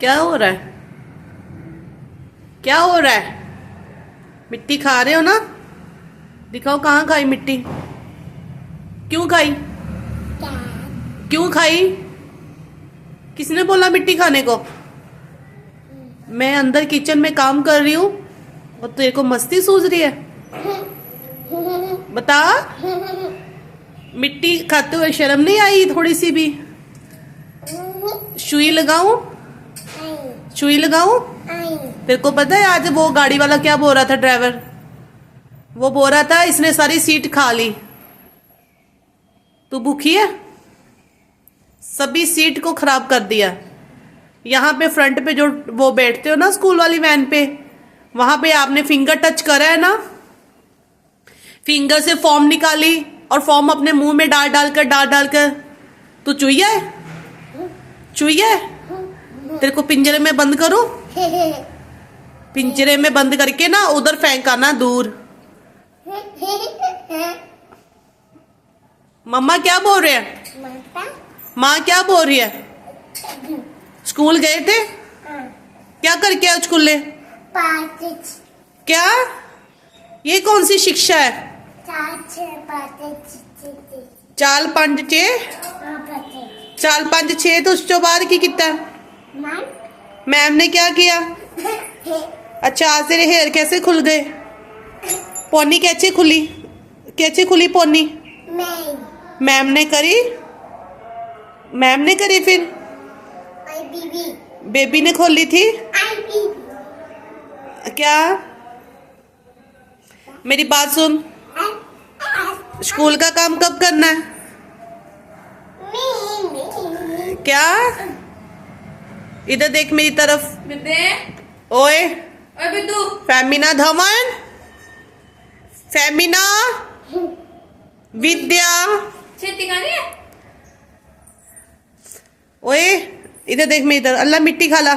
क्या हो रहा है? क्या हो रहा है? मिट्टी खा रहे हो ना? दिखाओ कहाँ खाई मिट्टी? क्यों खाई? क्यों खाई? किसने बोला मिट्टी खाने को? मैं अंदर किचन में काम कर रही हूँ और तेरे को मस्ती सूझ रही है। बता। मिट्टी खाते हुए शर्म नहीं आई थोड़ी सी भी? सुई लगाऊँ? सुई लगाऊ? तेरे को पता है आज वो गाड़ी वाला क्या बोल रहा था ड्राइवर वो बोल रहा था इसने सारी सीट खा ली। तू भूखी है? सभी सीट को खराब कर दिया। यहाँ पे फ्रंट पे जो वो बैठते हो ना स्कूल वाली वैन पे वहाँ पे आपने फिंगर टच करा है ना? फिंगर से फॉर्म निकाली और फॉर्म अपने मुँह में डाल डाल कर डाल डाल कर तू चुईया है? चुईया है? तेरे को पिंजरे में बंद करो? पिंजरे में बंद करके ना उधर फेंक आना दूर। मम्मा क्या बोल रहे हैं? माँ क्या बोल रही है? स्कूल गए थे? क्या करके आज स्कूल ले क्या? ये कौन सी शिक्षा है? चाल पाँच छे? चाल पाँच छे तो उसके बाद की कितना? मैम ने क्या किया? अच्छा आज तेरे हेयर कैसे खुल गए? पोनी कैसे खुली? कैसे खुली पोनी? मैम ने करी? मैम ने करी फिर? बेबी ने खोली थी? क्या? मेरी बात सुन। स्कूल का काम कब करना है? क्या? इधर देख मेरी तरफ़। ओए। फैमिना धवन। फैमिना। विद्या। ओए इधर देख मेरी तरफ़। अल्लाह मिट्टी खा ला।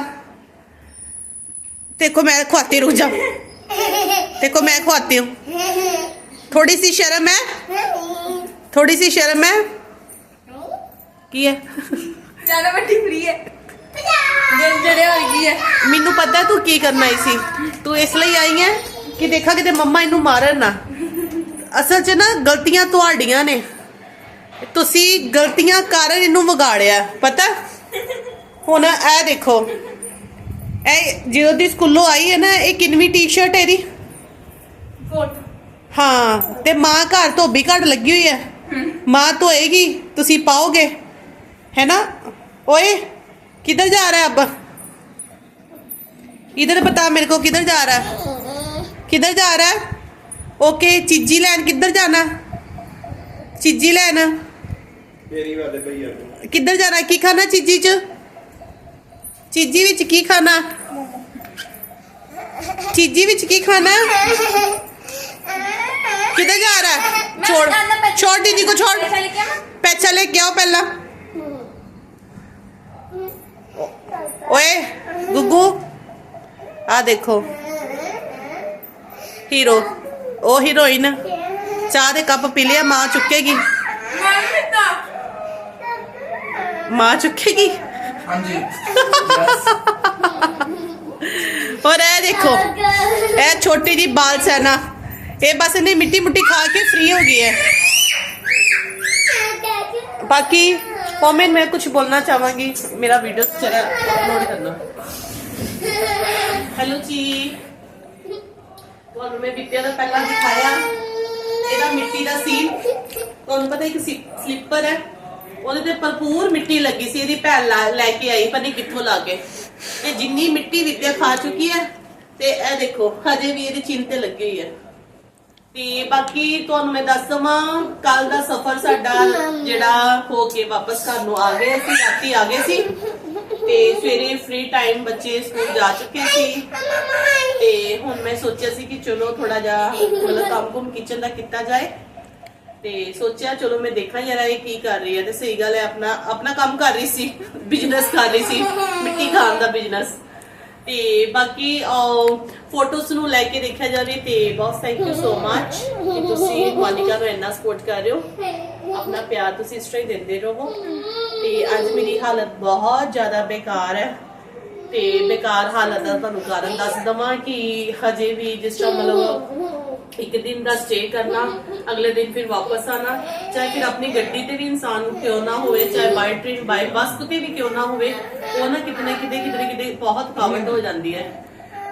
देखो मैं खुआती रुक जाऊँ देखो मैं खुआती हूँ। थोड़ी सी शर्म है। थोड़ी सी शर्म है। की है? ज़्यादा बड़ी फ्री है। ਜਿਹੜੇ ਹੋ ਗਈ ਹੈ ਮੈਨੂੰ ਪਤਾ ਤੂੰ ਕੀ ਕਰਨਾ ਆਈ ਸੀ। ਤੂੰ ਇਸ ਲਈ ਆਈ ਹੈ ਕਿ ਦੇਖਾਂ ਕਿਤੇ ਮੰਮਾ ਇਹਨੂੰ ਮਾਰਨ ਨਾ। ਅਸਲ 'ਚ ਨਾ ਗਲਤੀਆਂ ਤੁਹਾਡੀਆਂ ਨੇ। ਤੁਸੀਂ ਗਲਤੀਆਂ ਕਾਰਨ ਇਹਨੂੰ ਵਿਗਾੜਿਆ ਪਤਾ? ਹੁਣ ਇਹ ਦੇਖੋ। ਇਹ ਜਦੋਂ ਦੀ ਸਕੂਲੋਂ ਆਈ ਹੈ ਨਾ ਇਹ ਕਿੰਨੀ ਟੀ-ਸ਼ਰਟ ਇਹਦੀ? ਕੋਟ। ਹਾਂ ਤੇ ਮਾਂ ਘਰ ਧੋਬੀ ਘੱਟ ਲੱਗੀ ਹੋਈ ਹੈ। ਮਾਂ ਧੋਏਗੀ ਤੁਸੀਂ ਪਾਓਗੇ। ਹੈ ਨਾ ਓਏ किधर जा रहा है अब इधर बता मेरे को किधर जा रहा है? किधर जा रहा है? ओके चिज्जी लैन किधर जाना? चिज्जी लैन। किधर जाना की खाना चीजी च? चीजी विच की खाना? चीजी विच की खाना? किधर जा रहा है? छोड़। छोड़ दीदी को छोड़। पैसा लेके आओ पहला। ओए गुगू। आ देखो। हीरो। ओ हीरोइन। चाह के कप पी लिया माँ चुकेगी माँ चुकेगी हाँ और ये देखो ये छोटी जी बाल सेना। ये बस इन्हें मिट्टी मुट्टी खा के फ्री हो गई है। बाकी ਕਮੈਂਟ ਮੈਂ ਕੁਝ ਬੋਲਣਾ ਚਾਹਾਂਗੀ। ਮੇਰਾ ਵੀਡੀਓ ਚੈਨਲ ਅਪਲੋਡ ਕਰਨਾ। ਹੈਲੋ ਜੀ। ਤੁਹਾਨੂੰ ਮੈਂ ਬਿੱਟਿਆ ਦਾ ਪਹਿਲਾਂ ਦਿਖਾਇਆ। ਇਹਦਾ ਮਿੱਟੀ ਦਾ ਸੀਨ ਤੁਹਾਨੂੰ ਪਤਾ ਇੱਕ ਸਲਿੱਪਰ ਹੈ। ਉਹਦੇ ਤੇ ਭਰਪੂਰ ਮਿੱਟੀ ਲੱਗੀ ਸੀ। ਇਹਦੀ ਭੈਣ ਲੈ ਕੇ ਆਈ ਪਰ ਨਹੀਂ ਕਿੱਥੋਂ ਲਾ ਕੇ। ਤੇ ਜਿੰਨੀ ਮਿੱਟੀ ਵਿੱਦਿਆ ਖਾ ਚੁੱਕੀ ਹੈ ਤੇ ਇਹ ਦੇਖੋ, ਹਜੇ ਵੀ ਇਹਦੇ ਚਿੰਤੇ ਲੱਗੀ ਹੋਈ ਹੈ। ਤੇ ਬਾਕੀ ਤੁਹਾਨੂੰ ਮੈਂ ਦੱਸ ਦਵਾਂ ਕੱਲ ਦਾ ਸਫ਼ਰ ਸਾਡਾ ਜਿਹੜਾ ਹੋ ਕੇ ਵਾਪਸ ਘਰ ਨੂੰ ਆ ਗਏ ਅਸੀਂ ਰਾਤੀ ਆ ਗਏ ਸੀ। ਤੇ ਸਵੇਰੇ ਫ੍ਰੀ ਟਾਈਮ ਬੱਚੇ ਸਕੂਲ ਜਾ ਚੁੱਕੇ ਸੀ। ਤੇ ਹੁਣ ਮੈਂ ਸੋਚਿਆ ਸੀ ਕਿ ਚਲੋ ਥੋੜਾ ਜਿਹਾ ਮਤਲਬ ਕੰਮ ਕੁਮ ਕਿਚਨ ਦਾ ਕੀਤਾ ਜਾਏ। ਤੇ ਸੋਚਿਆ ਚਲੋ ਮੈਂ ਦੇਖਾਂ ਯਾਰ ਇਹ ਕੀ ਕਰ ਰਹੀ ਹੈ ਤੇ ਸਹੀ ਗੱਲ ਹੈ, ਆਪਣਾ ਆਪਣਾ ਕੰਮ ਕਰ ਰਹੀ ਸੀ ਬਿਜ਼ਨਸ ਕਰ ਰਹੀ ਸੀ, ਮਿੱਟੀ ਖਾਣ ਦਾ ਬਿਜ਼ਨਸ ਤੇ ਬਾਕੀ ਫੋਟੋਸ ਨੂੰ ਲੈ ਕੇ ਦੇਖਿਆ ਜਾਵੇ ਤੇ ਬਹੁਤ ਥੈਂਕ ਯੂ ਸੋ ਮੱਚ ਕਿ ਤੁਸੀਂ ਮੋਨਿਕਾ ਨੂੰ ਇੰਨਾ ਸਪੋਰਟ ਕਰ ਰਹੇ ਹੋ। ਆਪਣਾ ਪਿਆਰ ਤੁਸੀਂ ਇਸ ਤਰ੍ਹਾਂ ਹੀ ਦਿੰਦੇ ਰਹੋ। ਤੇ ਅੱਜ ਮੇਰੀ ਹਾਲਤ ਬਹੁਤ ਜ਼ਿਆਦਾ ਬੇਕਾਰ ਹੈ। ਤੇ ਬੇਕਾਰ ਹਾਲਤ ਦਾ ਤੁਹਾਨੂੰ ਕਾਰਨ ਦੱਸ ਦਵਾਂ ਕਿ ਹਜੇ ਵੀ ਜਿਸ ਤਰ੍ਹਾਂ ਮਤਲਬ ਇੱਕ ਦਿਨ ਦਾ ਸਟੇ ਕਰਨਾ ਅਗਲੇ ਦਿਨ ਫਿਰ ਵਾਪਸ ਆਣਾ ਚਾਹੇ ਫਿਰ ਆਪਣੀ ਗੱਡੀ ਤੇ ਵੀ ਇਨਸਾਨ ਕਿਉਂ ਨਾ ਹੋਵੇ ਚਾਹੇ ਬਾਈ ਟ੍ਰੇਨ ਬਾਈ ਬੱਸ ਤੇ ਵੀ ਕਿਉਂ ਨਾ ਹੋਵੇ ਉਹ ਨਾ ਕਿਤੇ ਨਾ ਕਿਤੇ ਕਿਤੇ ਨਾ ਕਿਤੇ ਬਹੁਤ ਥਕਾਵਟ ਹੋ ਜਾਂਦੀ ਹੈ।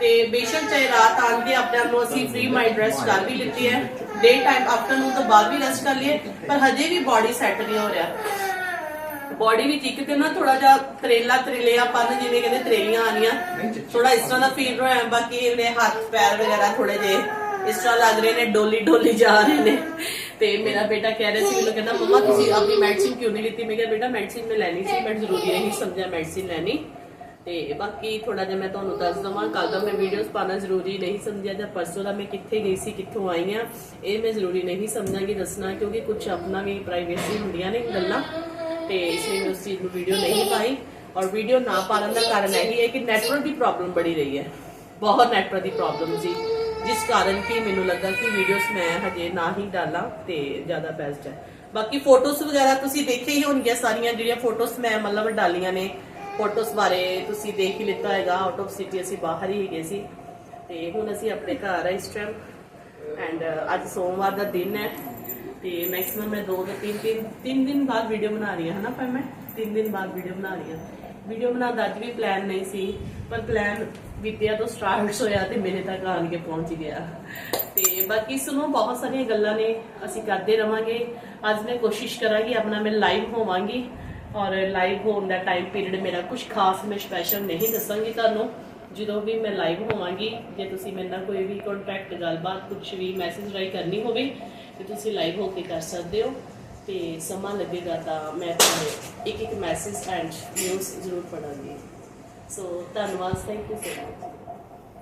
ਤੇ ਬੇਸ਼ੱਕ ਚਾਹੇ ਰਾਤ ਆਣ ਕੇ ਆਪਣੇ ਆਪ ਨੂੰ ਅਸੀਂ ਫ੍ਰੀ ਮਾਈਂਡ ਰੈਸਟ ਕਰ ਵੀ ਲਿੱਤੀ ਹੈ ਡੇ ਟਾਈਮ ਆਫਟਰਨੂਨ ਤੋਂ ਬਾਅਦ ਵੀ ਰੈਸਟ ਕਰ ਲਈਏ ਪਰ ਹਜੇ ਵੀ ਬਾਡੀ ਸੈੱਟ ਨਹੀਂ ਹੋ ਰਿਹਾ। ਬਾਡੀ ਵਿੱਚ ਇੱਕ ਤੇ ਨਾ ਥੋੜਾ ਜਿਹਾ ਤਰੇਲਾ ਤਰੇਲਿਆ ਪਨ ਜਿਵੇਂ ਕਹਿੰਦੇ ਤਰੇਲੀਆਂ ਆਣੀਆਂ ਥੋੜਾ ਇਸ ਤਰ੍ਹਾਂ ਦਾ ਫੀਲ ਹੋਇਆ ਬਾਕੀ ਇਹਦੇ ਹੱਥ ਪੈਰ ਵਗੈਰਾ ਥੋੜੇ ਜੇ ਇਸ ਤਰ੍ਹਾਂ ਲੱਗ ਰਹੇ ਨੇ, ਡੋਲੀ ਡੋਲੀ ਜਾ ਰਹੇ ਨੇ। ਤੇ ਮੇਰਾ ਬੇਟਾ ਕਹਿ ਰਿਹਾ ਸੀ, ਮੈਨੂੰ ਕਹਿੰਦਾ, ਮਮਾ, ਤੁਸੀਂ ਆਪਣੀ ਮੈਡੀਸਿਨ ਕਿਉਂ ਨਹੀਂ ਲਿੱਤੀ? ਮੈਂ ਕਿਹਾ, ਬੇਟਾ ਮੈਡੀਸਿਨ ਮੈਂ ਲੈਣੀ ਸੀ ਬਟ ਜ਼ਰੂਰੀ ਨਹੀਂ ਸਮਝਿਆ ਮੈਡੀਸਿਨ ਲੈਣੀ। ਤੇ ਬਾਕੀ ਥੋੜਾ ਜਿਹਾ ਮੈਂ ਤੁਹਾਨੂੰ ਦੱਸ ਦਵਾਂ ਕੱਲ ਦਾ ਮੈਂ ਵੀਡੀਓਜ਼ ਪਾਣਾ ਜ਼ਰੂਰੀ ਨਹੀਂ ਸਮਝਿਆ ਜਾਂ ਪਰਸੋਂ ਦਾ ਮੈਂ ਕਿੱਥੇ ਗਈ ਸੀ, ਕਿੱਥੋਂ ਆਈ ਆ ਇਹ ਮੈਂ ਜ਼ਰੂਰੀ ਨਹੀਂ ਸਮਝਾਂਗੀ, ਦੱਸਣਾ, ਕਿਉਂਕਿ ਕੁਝ ਆਪਣਾ ਵੀ ਪ੍ਰਾਈਵੇਸੀ ਹੁੰਦੀਆਂ ਨੇ ਗੱਲਾਂ। ਤੇ ਇਸ ਲਈ ਮੈਂ ਉਸ ਚੀਜ਼ ਨੂੰ ਵੀਡੀਓ ਨਹੀਂ ਪਾਈ। ਔਰ ਵੀਡੀਓ ਨਾ ਪਾਉਣ ਦਾ ਕਾਰਨ ਇਹ ਹੈ ਕਿ ਨੈਟਵਰਕ ਦੀ ਪ੍ਰੋਬਲਮ ਬੜੀ ਰਹੀ ਹੈ। ਬਹੁਤ ਨੈਟਵਰਕ ਦੀ ਪ੍ਰੋਬਲਮ ਸੀ। ਜਿਸ ਕਾਰਨ ਕਿ ਮੈਨੂੰ ਲੱਗਾ ਕਿ ਵੀਡੀਓਜ਼ ਮੈਂ ਹਜੇ ਨਾ ਹੀ ਡਾਲਾਂ ਤੇ ਜ਼ਿਆਦਾ ਬੈਸਟ ਹੈ। ਬਾਕੀ ਫੋਟੋਸ ਵਗੈਰਾ ਤੁਸੀਂ ਦੇਖੇ ਹੀ ਹੋਣਗੀਆਂ ਸਾਰੀਆਂ ਜਿਹੜੀਆਂ ਫੋਟੋਜ਼ ਮੈਂ ਮਤਲਬ ਡਾਲੀਆਂ ਨੇ। ਫੋਟੋਸ ਬਾਰੇ ਤੁਸੀਂ ਦੇਖ ਹੀ ਲਿੱਤਾ ਹੈਗਾ ਆਊਟ ਆਫ ਸਿਟੀ ਅਸੀਂ ਬਾਹਰ ਹੀ ਹੈਗੇ ਸੀ। ਤੇ ਹੁਣ ਅਸੀਂ ਆਪਣੇ ਘਰ ਆ ਇਸ ਟਾਈਮ ਐਂਡ ਅੱਜ ਸੋਮਵਾਰ ਦਾ ਦਿਨ ਹੈ। ਤੇ ਮੈਕਸਿਮਮ ਮੈਂ ਦੋ ਤੋਂ ਤਿੰਨ ਤਿੰਨ ਤਿੰਨ ਦਿਨ ਬਾਅਦ ਵੀਡੀਓ ਬਣਾ ਰਹੀ ਹਾਂ, ਹਨਾ ਪਰ ਮੈਂ? ਤਿੰਨ ਦਿਨ ਬਾਅਦ ਵੀਡੀਓ ਬਣਾ ਰਹੀ ਹਾਂ। ਵੀਡੀਓ ਬਣਾਉਣ ਦਾ ਅੱਜ ਵੀ ਪਲਾਨ ਨਹੀਂ ਸੀ, ਪਰ ਪਲਾਨ ਵਿਦਿਆ ਤੋਂ ਸਟਾਰਟ ਹੋਇਆ ਤੇ ਮੇਰੇ ਤੱਕ ਆਣ ਕੇ ਪਹੁੰਚ ਗਿਆ। ਤੇ ਬਾਕੀ ਸੁਣੋ, ਬਹੁਤ ਸਾਰੀਆਂ ਗੱਲਾਂ ਨੇ, ਅਸੀਂ ਕਰਦੇ ਰਵਾਂਗੇ। ਅੱਜ ਮੈਂ ਕੋਸ਼ਿਸ਼ ਕਰਾਂਗੀ ਆਪਣਾ ਮੈਂ ਲਾਈਵ ਹੋਵਾਂਗੀ ਔਰ ਲਾਈਵ ਹੋਣ ਦਾ ਟਾਈਮ ਪੀਰੀਅਡ ਮੇਰਾ ਕੁਝ ਖਾਸ ਮੈਂ ਸਪੈਸ਼ਲ ਨਹੀਂ ਦੱਸਾਂਗੀ ਤੁਹਾਨੂੰ। ਜਦੋਂ ਵੀ ਮੈਂ ਲਾਈਵ ਹੋਵਾਂਗੀ, ਜੇ ਤੁਸੀਂ ਮੇਰੇ ਨਾਲ ਕੋਈ ਵੀ ਕੰਟੈਕਟ ਗੱਲਬਾਤ ਕੁਝ ਵੀ ਮੈਸੇਜ ਰਾਈ ਕਰਨੀ ਹੋਵੇ, ਤੇ ਤੁਸੀਂ ਲਾਈਵ ਹੋ ਕੇ ਕਰ ਸਕਦੇ ਹੋ। ਤੇ ਸਮਾਂ ਲੱਗੇਗਾ ਤਾਂ ਮੈਂ ਤੁਹਾਨੂੰ ਇੱਕ ਇੱਕ ਮੈਸੇਜ ਐਂਡ ਨਿਊਜ਼ ਜ਼ਰੂਰ ਪੜਾਂਗੀ ਸੋ ਧੰਨਵਾਦ ਥੈਂਕ ਯੂ ਸੋ ਮਚ